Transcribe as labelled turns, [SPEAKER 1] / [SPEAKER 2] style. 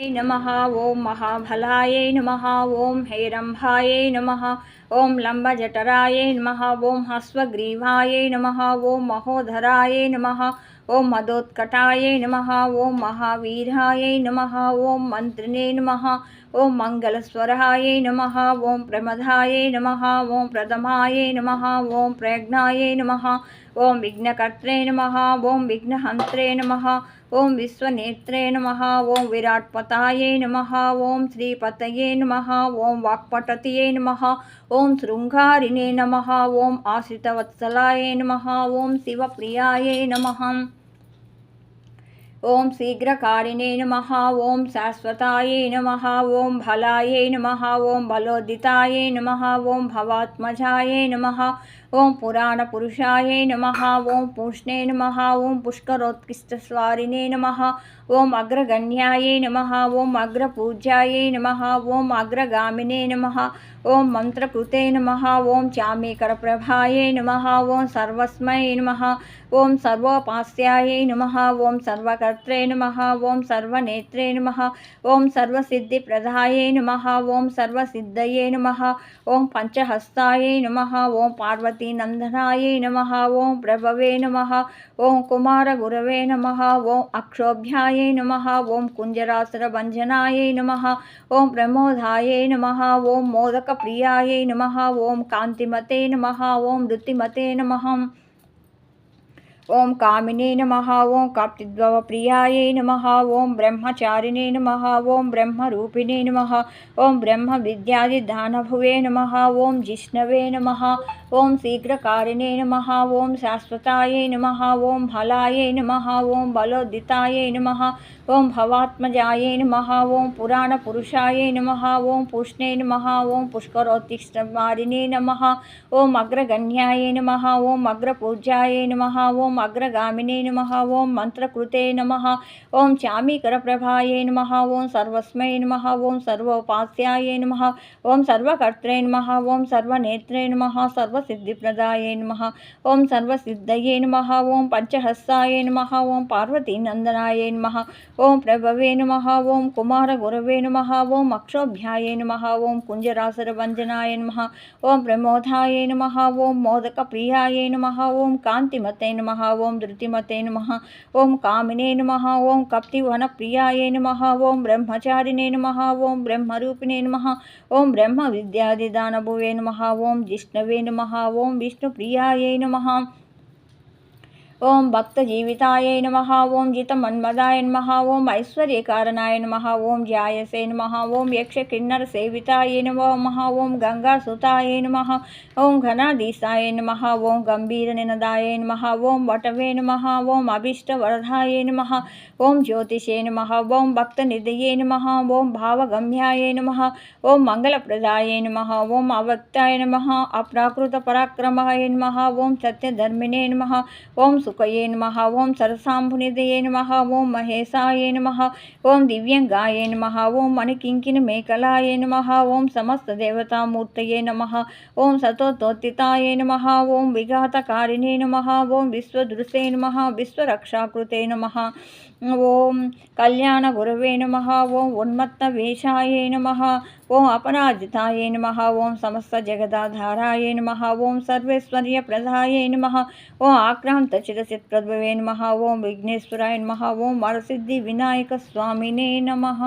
[SPEAKER 1] नमः, ॐ महाफलायै नम, ॐ हैरम्भायै नमः, ॐ लम्बजठरायै नमः, ॐ हस्वग्रीवायै नमः, ॐ महोधराय नमः ॐ मदोत्कटायै नमः ॐ महावीरायै नमः ॐ मन्त्रिणे नमः ॐ मङ्गलस्वरायै नमः ॐ प्रमदायै नमः ॐ प्रथमायै नमः ॐ प्रज्ञायै नमः ॐ विघ्नकर्त्रे नमः ॐ विघ्नहन्त्रे नमः ॐ विश्वनेत्रे नमः ॐ विराट्पतायै नमः ॐ श्रीपतये नमः ॐ वाक्पटतये नमः ॐ शृङ्गारिणे नमः ॐ आश्रितवत्सलाय नमः ॐ शिवप्रियायै नमः ఓం శీఘ్రకారిణే నమ ఓం శాశ్వతాయే నమ ఓం ఫలాయే నమ ఓం బలోదితాయే నమ ఓం భవాత్మజాయే నమ ఓం పురాణ పురుషాయే నమ ఓం పూష్ణే నమ ఓం పుష్కరోత్కిష్టస్వారినే నమ ఓం అగ్రగణ్యాయే నమ ఓం అగ్రపూజ్యాయే నమ ఓం అగ్రగామినే నమ ఓం మంత్రకృతే నమ ఓం చామీకరప్రభాయే నమ ఓం సర్వస్మై నమ ఓం సర్వోపాస్యాయై నమ ఓం సర్వకర్త్రే నమ ఓం సర్వనేత్రే నమ ఓం సర్వసిద్ధిప్రదాయే నమ ఓం సర్వసిద్ధయే నమ ఓం పంచహస్తాయై నమ ఓం పార్వతి पार्वतीनन्दनायै नमः ॐ प्रभवे नमः ॐ कुमारगुरवे नमः ॐ अक्षोभ्यायै नमः ॐ कुञ्जरासुरभञ्जनायै नमः ॐ प्रमोदायै नमः ॐ मोदकप्रियायै नमः ॐ कान्तिमते नमः ॐ ऋतिमते नमः। ओम कामिने नम ओम काप्तिद्भव प्रियाय नम ओं ब्रह्मचारिणे नम ओम ब्रह्मिणे नम ओं ब्रह्म विद्यादिदानभुवे नम ओम जिष्णवे नम ओं शीघ्रकारिणे नम ओम शाश्वताय नम ओम फलाय नम ओम बलोदिताय नम ओं भवात्मजाय नम ओम पुराणपुरुषाय नम ओम पुष्णे नम ओं पुष्करोतिष्ठमारिणे नम ओं अग्रगण्याय नम ओं अग्रपूज्याय नम ओम అగ్రగామినే నమ ఓం మంత్రకృతే నమ ఓం చామీకరప్రభాయై నమ ఓం సర్వస్మై నమ ఓం సర్వోపాస్యాయ నమ ఓం సర్వకర్త్రే నమ ఓం సర్వనేత్రే నమ సర్వసిద్ధిప్రదాయే నమ ఓం సర్వసిద్ధయే నమ ఓం పంచహస్తాయ నమ ఓం పార్వతీనందనాయ నమ ఓం ప్రభవే నమ ఓం కుమారగురవే నమ ఓం అక్షోభ్యాయ నమ ఓం కుంజరాసరవంజనాయ నమ ఓం ప్రమోదాయ నమ ఓం మోదకప్రియాయ నమ ఓం కాంతిమతే నమ ओं धृतिमते नमः ओं कामिने नम ओं कप्तिवन प्रियाये नम ओं ब्रह्मचारिणे नम ओं ब्रह्मरूपिणे नम ओं ब्रह्म ब्रह्मविद्यादिदानभुवे नम ओं जिष्णवे नम ओं विष्णुप्रियाय नमः। ओम भक्त जीविताय नमः ओम जित मन्मदाय नमः ओम ऐश्वर्य कारणाय नमः ओम ज्यायसे नम ओम यक्ष किन्नर सेविताय नमः ओम गंगा सुताय नम ओम घनाधीसाय नम ओम गंभीर निनदाय नमः ओम वटवे नम ओम अभीष्ट वरधाय नम ओम ज्योतिषे नम ओम भक्त निधये नमः ओम भावगम्याय नमः ओम मंगलप्रदाय नम ओम अवक्ताय नम अप्राकृत पराक्रमाय नमः ओम सत्यधर्मिणे नम ओम సుఖయే నమ ఓం సరసాంభునిదయే నమ ఓం మహేశాయ నమ ఓం దివ్యంగాయే నమ ఓం మణికింకిన మేకలాయ నమ ఓం సమస్త దేవతామూర్తయే నమ ఓం సతోత్తోత్తితాయ నమ ఓం విఘాతకారిణే నమ ఓం విశ్వదృశే నమ విశ్వరక్షాకృతే నమ ఓం కళ్యాణ గురవే నమ ఓం ఉన్మత్త ఉన్మత్తవేషాయ నమ ఓం అపరాజితాయ నమ ఓం సమస్త జగదాధారాయ నమ ఓం సర్వేశ్వర్య సర్వేశ్వర్యప్రదాయ నమ ఓం ఆక్రాంత सिद्धसिद्धिप्रद्भवे नम। ओं विघ्नेश्वराय सिद्धि विनायक वरसिद्धिविनायकस्वामिने नमः।